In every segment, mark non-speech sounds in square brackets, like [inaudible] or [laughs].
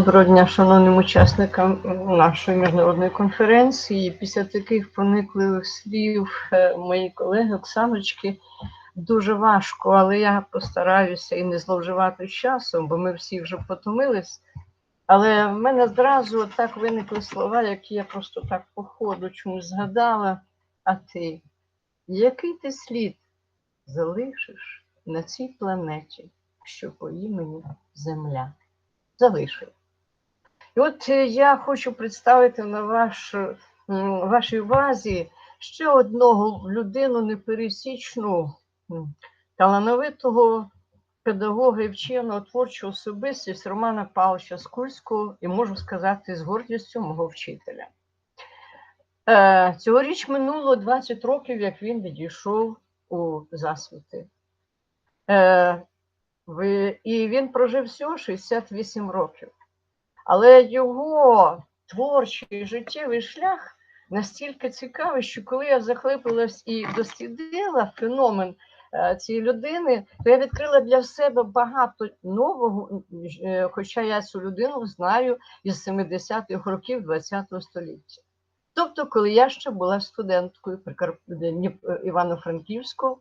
Доброго дня, шановним учасникам нашої міжнародної конференції. Після таких проникливих слів е, моєї колеги Оксаночки дуже важко, але я постараюся і не зловживати часом, бо ми всі вже потомились. Але в мене зразу так виникли слова, які я просто так по ходу чомусь згадала. А ти, який ти слід залишиш на цій планеті, що по імені Земля? Залишив. От е, я хочу представити на ваш, вашій увазі ще одного людину непересічну, талановитого педагога і вченого творчу особистість Романа Павловича Скульського, і можу сказати з гордістю мого вчителя. Е, Цьогоріч минуло 20 років, як він відійшов у засвіти. Е, І він прожив всього 68 років. Але його творчий життєвий шлях настільки цікавий, що коли я захлипилась і дослідила феномен е, цієї людини, то я відкрила для себе багато нового, е, хоча я цю людину знаю із 70-х років ХХ століття. Тобто, коли я ще була студенткою е, Івано-Франківського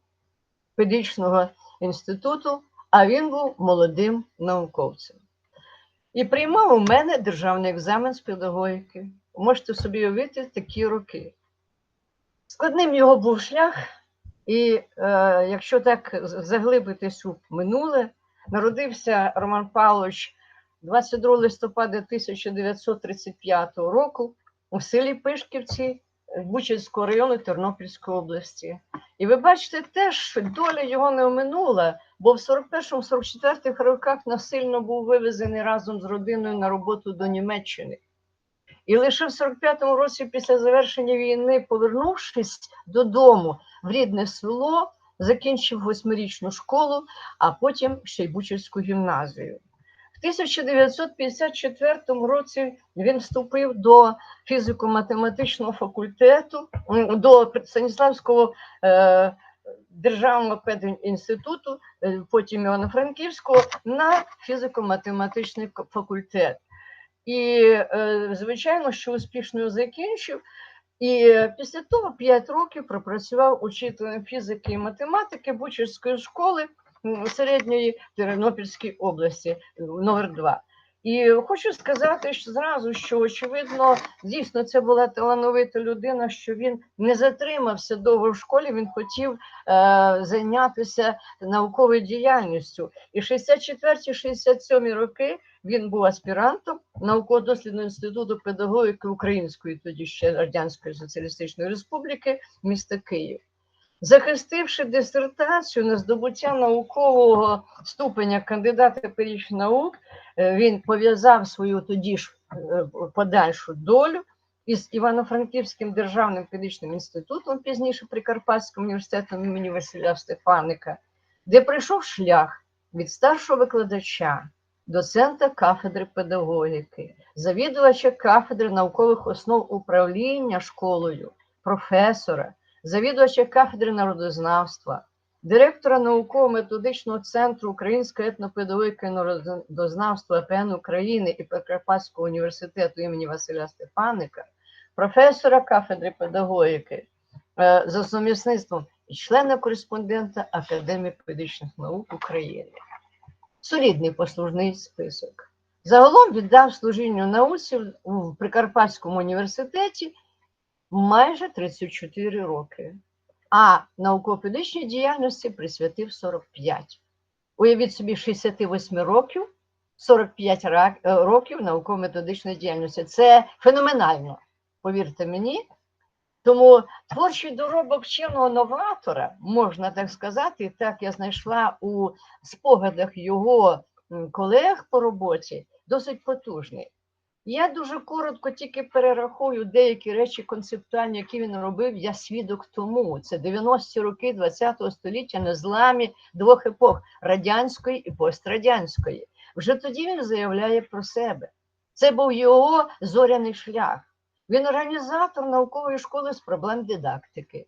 педагогічного інституту, а він був молодим науковцем. І приймав у мене державний екзамен з педагогіки. Можете собі уявити такі роки. Складним його був шлях, і е, якщо так заглибитись у минуле, народився Роман Павлович 22 листопада 1935 року у селі Пишківці Бучинського району Тернопільської області. І ви бачите теж, доля його не оминула, бо в 41-44 роках насильно був вивезений разом з родиною на роботу до Німеччини. І лише в 45-му році, після завершення війни, повернувшись додому в рідне село, закінчив восьмирічну школу, а потім ще й Бучівську гімназію. В 1954 році він вступив до фізико-математичного факультету, до Станіславського е, державного педінституту, е, потім Івано-Франківського, на фізико-математичний факультет. І, е, звичайно, що успішно закінчив. І е, після того 5 років пропрацював учителем фізики і математики Бучерської школи середньої Тернопільської області, номер 2. І хочу сказати що зразу, що очевидно, дійсно це була талановита людина, що він не затримався довго в школі, він хотів е, зайнятися науковою діяльністю. І 64-67 роки він був аспірантом науково-дослідного інституту педагогіки Української, тоді ще Радянської Соціалістичної Республіки, міста Київ. Захистивши дисертацію на здобуття наукового ступеня кандидата педагогічних наук, е, він пов'язав свою тоді ж е, подальшу долю із Івано-Франківським державним педагогічним інститутом, пізніше Прикарпатським університетом імені Василя Стефаника, де пройшов шлях від старшого викладача, доцента кафедри педагогіки, завідувача кафедри наукових основ управління школою, професора, завідувача кафедри народознавства, директора науково-методичного центру Української етнопедагогіки і народознавства ПН України і Прикарпатського університету імені Василя Стефаника, професора кафедри педагогіки е, за сумісництвом і члена-кореспондента Академії педагогічних наук України. Солідний послужний список. Загалом віддав служінню науці в Прикарпатському університеті майже 34 роки, а науково-педагогічній діяльності присвятив 45. Уявіть собі, 68 років, 45 е, років науково-методичної діяльності. Це феноменально, повірте мені. Тому творчий доробок вченого новатора, можна так сказати, так я знайшла у спогадах його колег по роботі, досить потужний. Я дуже коротко тільки перерахую деякі речі концептуальні, які він робив. Я свідок тому. Це 90-ті роки ХХ століття на зламі двох епох радянської і пострадянської. Вже тоді він заявляє про себе. Це був його зоряний шлях. Він організатор наукової школи з проблем дидактики,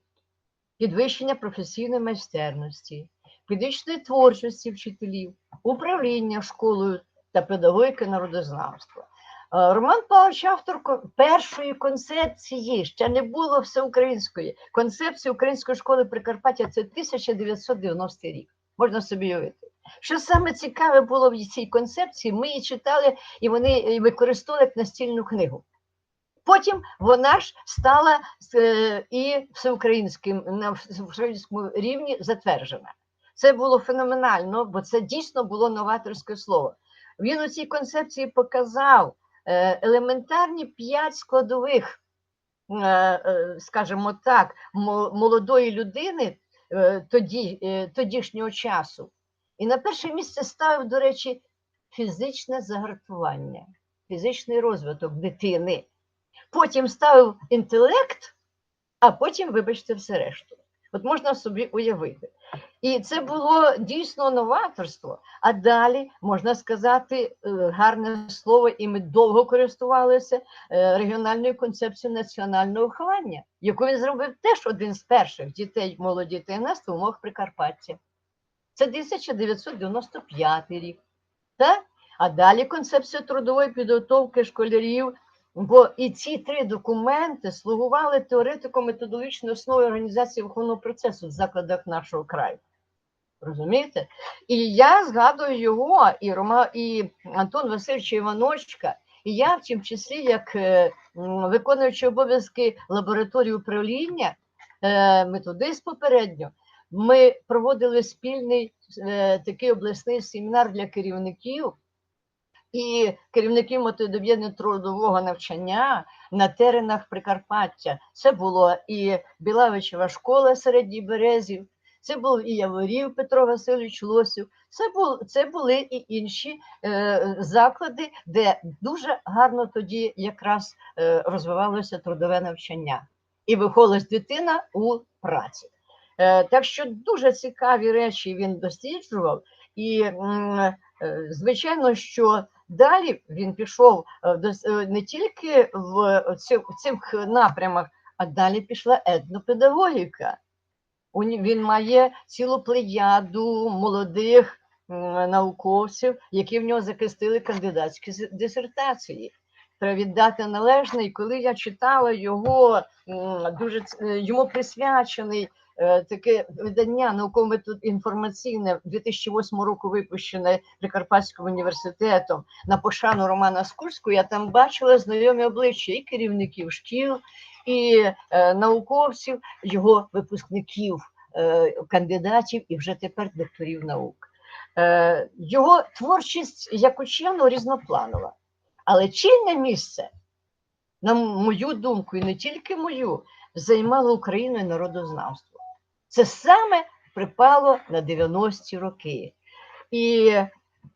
підвищення професійної майстерності, педагогічної творчості вчителів, управління школою та педагогіки народознавства. Е, Роман Павлович автор першої концепції, ще не було всеукраїнської. Концепції української школи Прикарпаття це 1990 рік. Можна собі уявити. Що саме цікаве було в цій концепції, ми її читали і вони використовували як настільну книгу. Потім вона ж стала е, і всеукраїнським на всеукраїнському рівні затверджена. Це було феноменально, бо це дійсно було новаторське слово. Він у цій концепції показав елементарні п'ять складових, е, е, скажімо так, молодої людини е, тоді, е, тодішнього часу. І на перше місце ставив, до речі, фізичне загартування, фізичний розвиток дитини. Потім ставив інтелект, а потім, вибачте, все решту. От можна собі уявити. І це було дійсно новаторство. А далі можна сказати е, гарне слово, і ми довго користувалися е, регіональною концепцією національного виховання, яку він зробив теж один з перших дітей, молоді юнацтва в умовах Прикарпаття. Це 1995 рік. Так? А далі концепція трудової підготовки школярів. Бо і ці три документи слугували теоретико-методологічною основою організації виховного процесу в закладах нашого краю. Розумієте? І я згадую його, і Рома, і Антон Васильович Іваночка, і я, в тім числі, як е, м, виконуючий обов'язки лабораторії управління, е, методист попередньо, ми проводили спільний е, такий обласний семінар для керівників і керівників мотодоб'єднання трудового навчання на теренах Прикарпаття. Це було і Білавичева школа середній березів, це був і Яворів Петро Васильович Лосів. Це був це були і інші е, заклади, де дуже гарно тоді якраз е, розвивалося трудове навчання і виховувалась дитина у праці. Е, так що дуже цікаві речі він досліджував, і е, звичайно, що далі він пішов е, е, не тільки в цих напрямах, а далі пішла етнопедагогіка. Він має цілу плеяду молодих науковців, які в нього захистили кандидатські дисертації. Треба віддати належне, і коли я читала його дуже е, йому присвячений е, таке видання науково інформаційне 2008 року випущене Прикарпатським університетом на пошану Романа Скурського, я там бачила знайомі обличчя і керівників шкіл, і е, науковців, його випускників, кандидатів і вже тепер докторів наук. Його творчість як ученого різнопланова, але чільне місце, на мою думку, і не тільки мою, займало Україну і народознавство. Це саме припало на 90-ті роки. І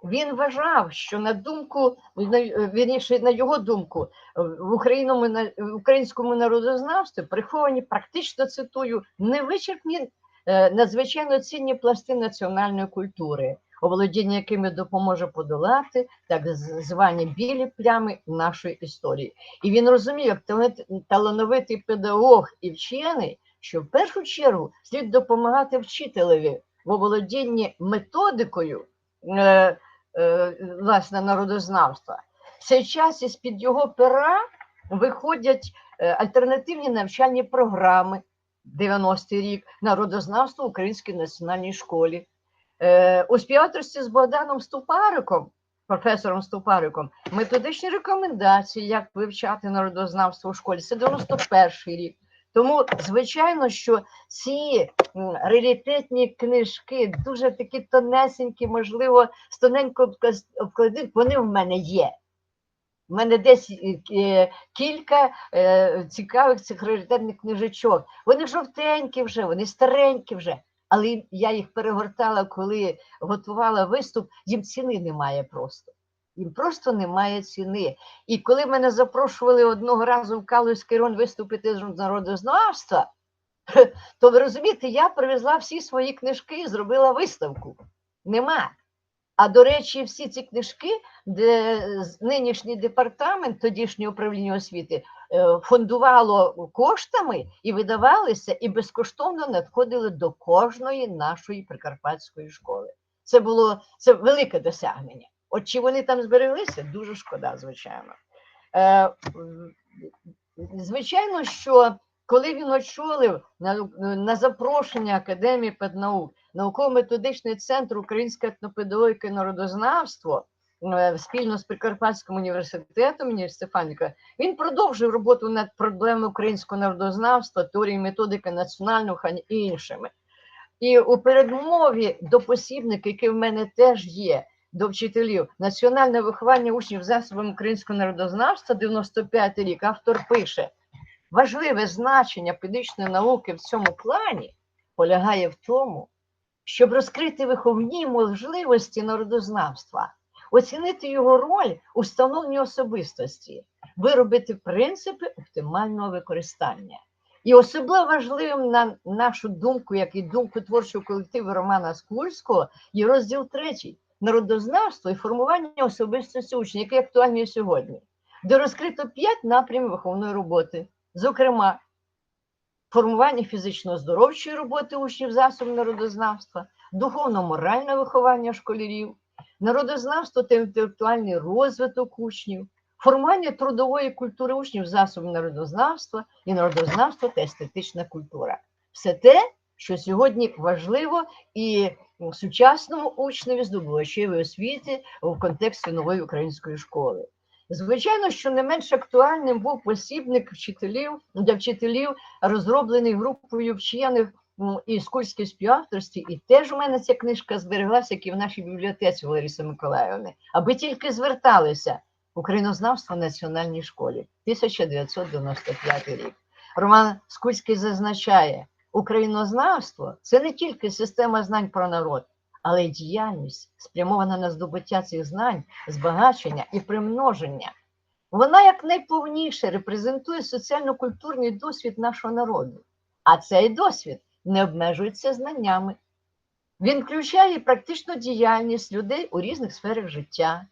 він вважав, що на думку, вірніше, на його думку, в українському, в українському народознавстві приховані практично цитую невичерпні е, надзвичайно цінні пласти національної культури, оволодіння якими допоможе подолати так звані білі плями нашої історії. І він розумів, як талановитий педагог і вчений, що в першу чергу слід допомагати вчителеві в оволодінні методикою е, е, власне народознавства. В цей час із під його пера виходять е, альтернативні навчальні програми 90-й рік народознавство в Українській національній школі. Е, у співавторстві з Богданом Ступариком, професором Ступариком, методичні рекомендації, як вивчати народознавство у школі. Це 91-й рік. Тому, звичайно, що ці раритетні книжки, дуже такі тонесенькі, можливо, з тоненького обказ- обкладинок, вони в мене є. У мене десь е, е, кілька цікавих цих раритетних книжечок. Вони жовтенькі вже, вони старенькі вже. Але я їх перегортала, коли готувала виступ, їм ціни немає просто. Їм просто немає ціни. І коли мене запрошували одного разу в Калузький район виступити з народознавства, [laughs] то ви розумієте, я привезла всі свої книжки і зробила виставку. Нема. А до речі, всі ці книжки, де нинішній департамент тодішнього управління освіти е, фондувало коштами і видавалися, і безкоштовно надходили до кожної нашої прикарпатської школи. Це було це велике досягнення. От чи вони там збереглися, дуже шкода, звичайно. Е, звичайно, що коли він очолив на, на запрошення Академії педнаук науково-методичний центр Української етнопедагогіки і народознавство е, спільно з Прикарпатським університетом імені Стефаніка, він продовжив роботу над проблемою українського народознавства, теорії методики національного хань і іншими. І у передмові до посібника, який в мене теж є, до вчителів національне виховання учнів засобами українського народознавства 95 рік, автор пише: важливе значення педагогічної науки в цьому плані полягає в тому, щоб розкрити виховні можливості народознавства, оцінити його роль у встановленні особистості, виробити принципи оптимального використання. І особливо важливим на нашу думку, як і думку творчого колективу Романа Скульського, є розділ третій народознавство і формування особистості учня, який актуальний сьогодні, де розкрито п'ять напрямів виховної роботи, зокрема, формування фізично-здоровчої роботи учнів засобів народознавства, духовно-моральне виховання школярів, народознавство та інтелектуальний розвиток учнів, формування трудової культури учнів засобів народознавства і народознавство та естетична культура. Все те, що сьогодні важливо і сучасному учневі здобувачевої освіти в контексті нової української школи. Звичайно, що не менш актуальним був посібник вчителів для вчителів, розроблений групою вчених і Скульській співавторстві. І теж у мене ця книжка збереглася, як і в нашій бібліотеці Лариси Миколаївни, аби тільки зверталися Українознавство в національній школі 1995 рік. Роман Скульський зазначає, українознавство це не тільки система знань про народ, але й діяльність, спрямована на здобуття цих знань, збагачення і примноження. Вона якнайповніше репрезентує соціально-культурний досвід нашого народу, а цей досвід не обмежується знаннями. Він включає практичну діяльність людей у різних сферах життя.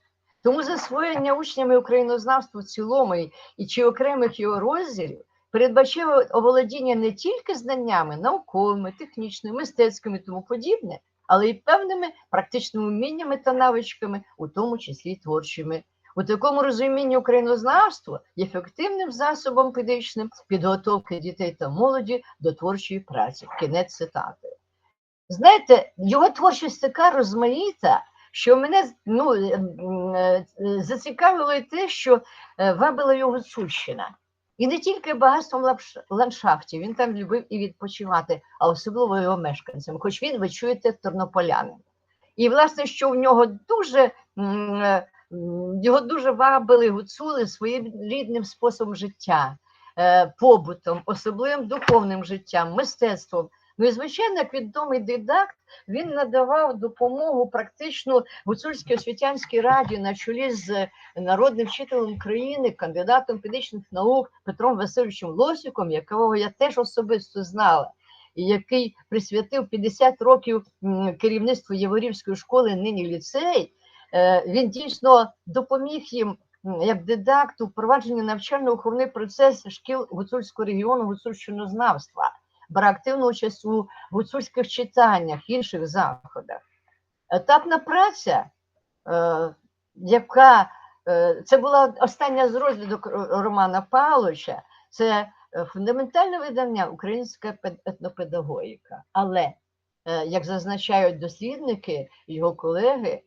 Тому засвоєння учнями українознавства в цілому і- чи окремих його розділів передбачає оволодіння не тільки знаннями науковими, технічними, мистецькими і тому подібне, але й певними практичними вміннями та навичками, у тому числі творчими. У такому розумінні українознавство є ефективним засобом педагогічним підготовки дітей та молоді до творчої праці. Кінець цитати. Знаєте, його творчість така розмаїта, що мене ну, е, м, е, зацікавило і те, що е, вабила його Гуцульщина. І не тільки багатством ландшафтів, він там любив і відпочивати, а особливо його мешканцям, хоч він, ви чуєте, тернополянин. І, власне, що в нього дуже е, його дуже вабили гуцули своїм рідним способом життя, е, побутом, особливим духовним життям, мистецтвом. Ну і звичайно, як відомий дидакт, він надавав допомогу практично гуцульській освітянській раді на чолі з народним вчителем України, кандидатом педагогічних наук Петром Васильовичем Лосіком, якого я теж особисто знала, і який присвятив 50 років керівництву Єворівської школи, нині ліцей. Е, Він дійсно допоміг їм як дидакт у впровадженні навчально-виховний процес шкіл гуцульського регіону гуцульщинознавства, брав активну участь у гуцульських читаннях, інших заходах. Етапна праця, е, яка е, це була остання з розвідок Р- Романа Павловича, це е, фундаментальне видання українська пед- етнопедагогіка. Але, як зазначають дослідники, його колеги,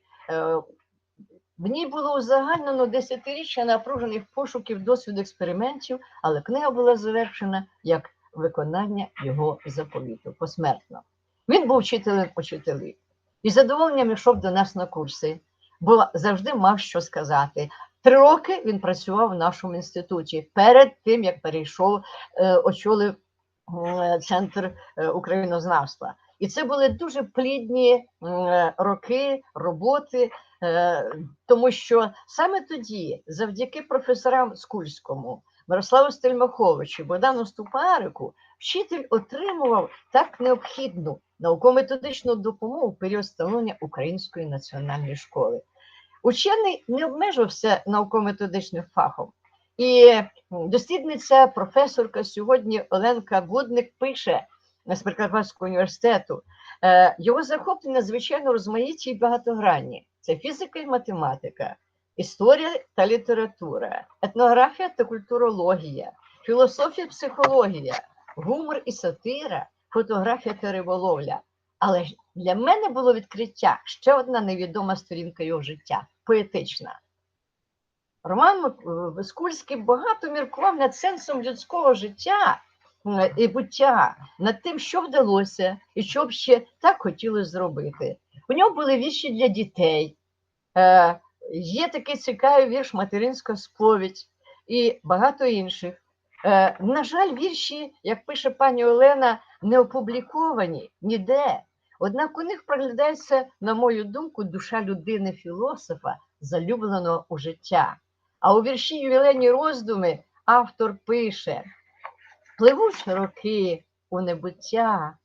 в ній було узагальнено десятиріччя напружених пошуків досвіду експериментів, але книга була завершена як виконання його заповіту посмертно. Він був вчителем учителів і задоволенням йшов до нас на курси, бо завжди мав що сказати. Три роки він працював в нашому інституті перед тим, як перейшов, е, очолив центр е, українознавства. І це були дуже плідні роки роботи, е, тому що саме тоді, завдяки професорам Скульському, Мирославу Стельмаховичу, Богдану Ступарику, вчитель отримував так необхідну науково-методичну допомогу в період становлення Української національної школи. Учений не обмежився науково-методичним фахом. І дослідниця, професорка сьогодні Оленка Будник пише з Прикарпатського університету, е, його захоплення звичайно розмаїті і багатогранні. це фізика і математика, історія та література, етнографія та культурологія, філософія, психологія, гумор і сатира, фотографія та риболовля. Але для мене було відкриття ще одна невідома сторінка його життя поетична. Роман Мик- Вискульський багато міркував над сенсом людського життя і буття, над тим, що вдалося і що б ще так хотілося зробити. У нього були вірші для дітей. Є такий цікавий вірш Материнська сповідь і багато інших. Е, на жаль, вірші, як пише пані Олена, не опубліковані ніде. Однак у них проглядається, на мою думку, душа людини-філософа, залюбленого у життя. А у вірші ювілейні роздуми автор пише: пливучі роки у небуття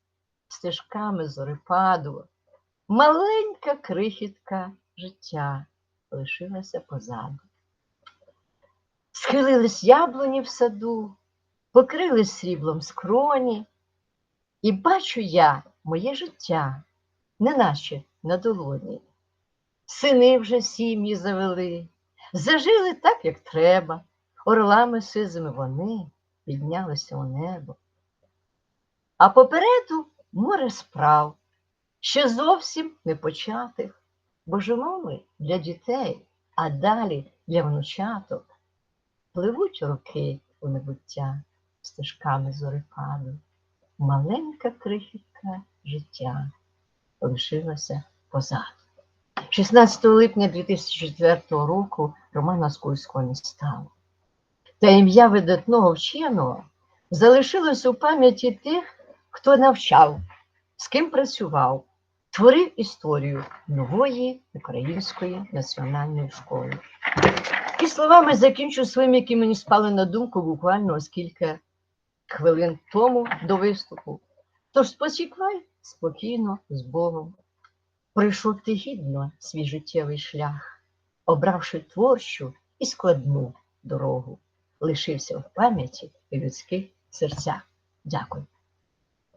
стежками зорепаду, маленька крихітка життя лишилася позаду. Схилились яблуні в саду, покрились сріблом скроні, і бачу я моє життя, неначе на долоні. Сини вже сім'ї завели, зажили так, як треба, орлами сизими вони піднялися у небо. А попереду море справ, ще зовсім не початих, бо живемо для дітей, а далі для внучаток. Пливуть роки у небуття стежками зорепаду. Маленька крихітка життя лишилася позаду. 16 липня 2004 року Романа Скульського не стало. Та ім'я видатного вченого залишилось у пам'яті тих, хто навчав, з ким працював, творив історію нової української національної школи. І словами закінчу своїм, які мені спали на думку буквально ось кілька хвилин тому до виступу. Тож спочивай спокійно з Богом. Пройшов ти гідно свій життєвий шлях, обравши творчу і складну дорогу, лишився в пам'яті і людських серцях. Дякую.